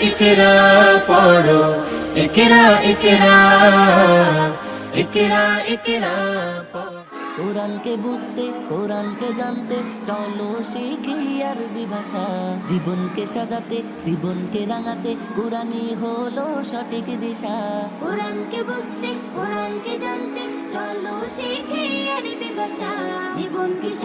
ইকরা পড়ো। ইকরা ইকরা। ইকরা ইকরা কোরআনকে বুঝতে কোরআনকে জানতে চলো শিখি আরবি ভাষা। জীবনকে সাজাতে জীবনকে রাঙাতে কোরআনই হলো সঠিক দিশা। কোরআনকে বুঝতে কোরআনকে জানতে চলো শিখে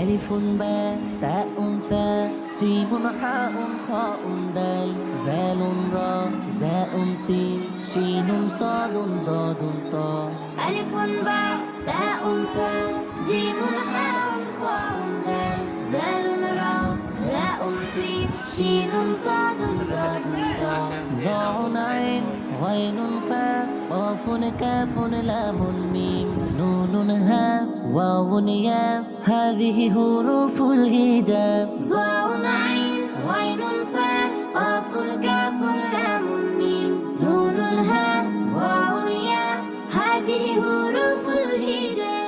ألف باء تاء ثاء جيم حاء خاء دال ذال راء زاء سين شين صاد ضاد طاء ألف باء تاء ثاء جيم حاء خاء دال ذال راء زاء سين شين صاد ضاد طاء ضاع عين غين فاء قاف كاف لام ميم. واو يا هذه حروف الهجاء. ظاء عين غين فاء قاف كاف لام ميم. نون الهاء واو يا هذه حروف الهجاء.